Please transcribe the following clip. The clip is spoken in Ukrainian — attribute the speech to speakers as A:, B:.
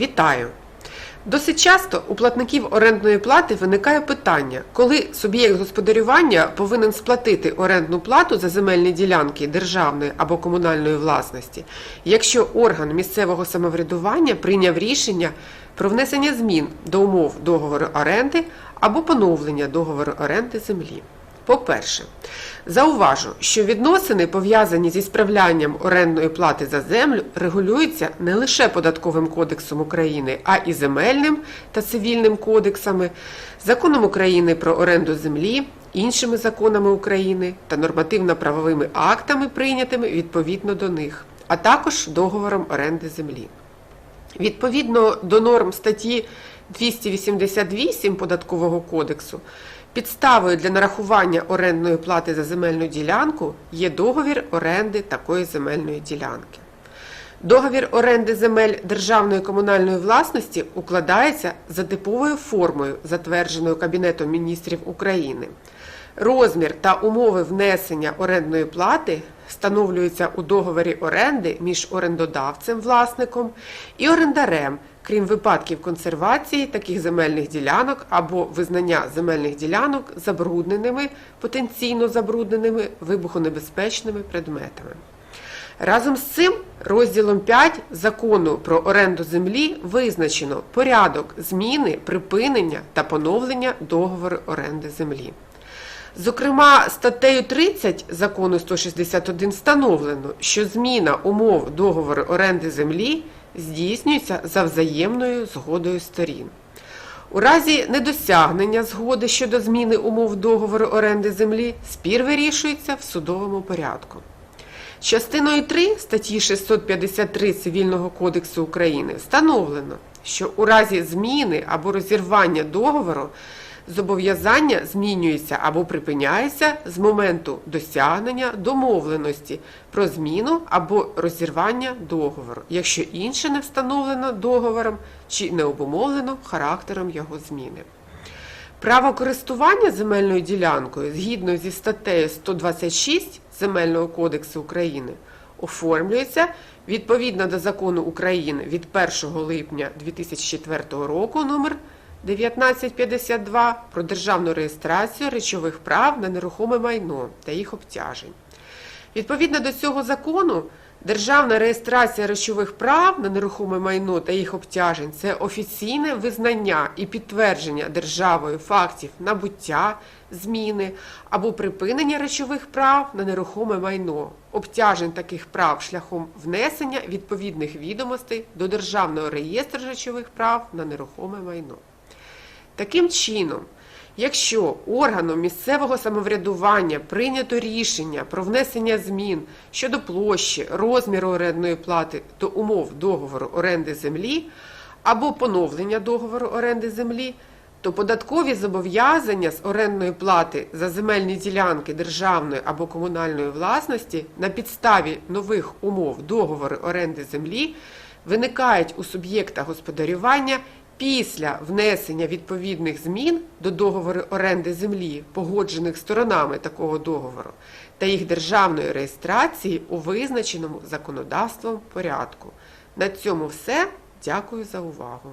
A: Вітаю! Досить часто у платників орендної плати виникає питання, коли суб'єкт господарювання повинен сплатити орендну плату за земельні ділянки державної або комунальної власності, якщо орган місцевого самоврядування прийняв рішення про внесення змін до умов договору оренди або поновлення договору оренди землі. По-перше, зауважу, що відносини, пов'язані зі справлянням орендної плати за землю, регулюються не лише Податковим кодексом України, а і земельним та цивільним кодексами, законом України про оренду землі, іншими законами України та нормативно-правовими актами, прийнятими відповідно до них, а також договором оренди землі. Відповідно до норм статті 288 Податкового кодексу, підставою для нарахування орендної плати за земельну ділянку є договір оренди такої земельної ділянки. Договір оренди земель державної комунальної власності укладається за типовою формою, затвердженою Кабінетом міністрів України. Розмір та умови внесення орендної плати встановлюються у договорі оренди між орендодавцем, власником і орендарем, крім випадків консервації таких земельних ділянок або визнання земельних ділянок забрудненими, потенційно забрудненими вибухонебезпечними предметами. Разом з цим розділом 5 закону про оренду землі визначено порядок зміни, припинення та поновлення договору оренди землі. Зокрема, статтею 30 закону 161 встановлено, що зміна умов договору оренди землі здійснюється за взаємною згодою сторін. У разі недосягнення згоди щодо зміни умов договору оренди землі спір вирішується в судовому порядку. Частиною 3 статті 653 Цивільного кодексу України встановлено, що у разі зміни або розірвання договору зобов'язання змінюється або припиняється з моменту досягнення домовленості про зміну або розірвання договору, якщо інше не встановлено договором чи не обумовлено характером його зміни. Право користування земельною ділянкою згідно зі статтею 126 Земельного кодексу України оформлюється відповідно до закону України від 1 липня 2004 року номер 1952 про державну реєстрацію речових прав на нерухоме майно та їх обтяжень. Відповідно до цього закону, державна реєстрація речових прав на нерухоме майно та їх обтяжень це офіційне визнання і підтвердження державою фактів набуття, зміни або припинення речових прав на нерухоме майно, обтяжень таких прав шляхом внесення відповідних відомостей до Державного реєстру речових прав на нерухоме майно. Таким чином, якщо органом місцевого самоврядування прийнято рішення про внесення змін щодо площі, розміру орендної плати до умов договору оренди землі або поновлення договору оренди землі, то податкові зобов'язання з орендної плати за земельні ділянки державної або комунальної власності на підставі нових умов договору оренди землі виникають у суб'єкта господарювання після внесення відповідних змін до договору оренди землі, погоджених сторонами такого договору, та їх державної реєстрації у визначеному законодавством порядку. На цьому все. Дякую за увагу.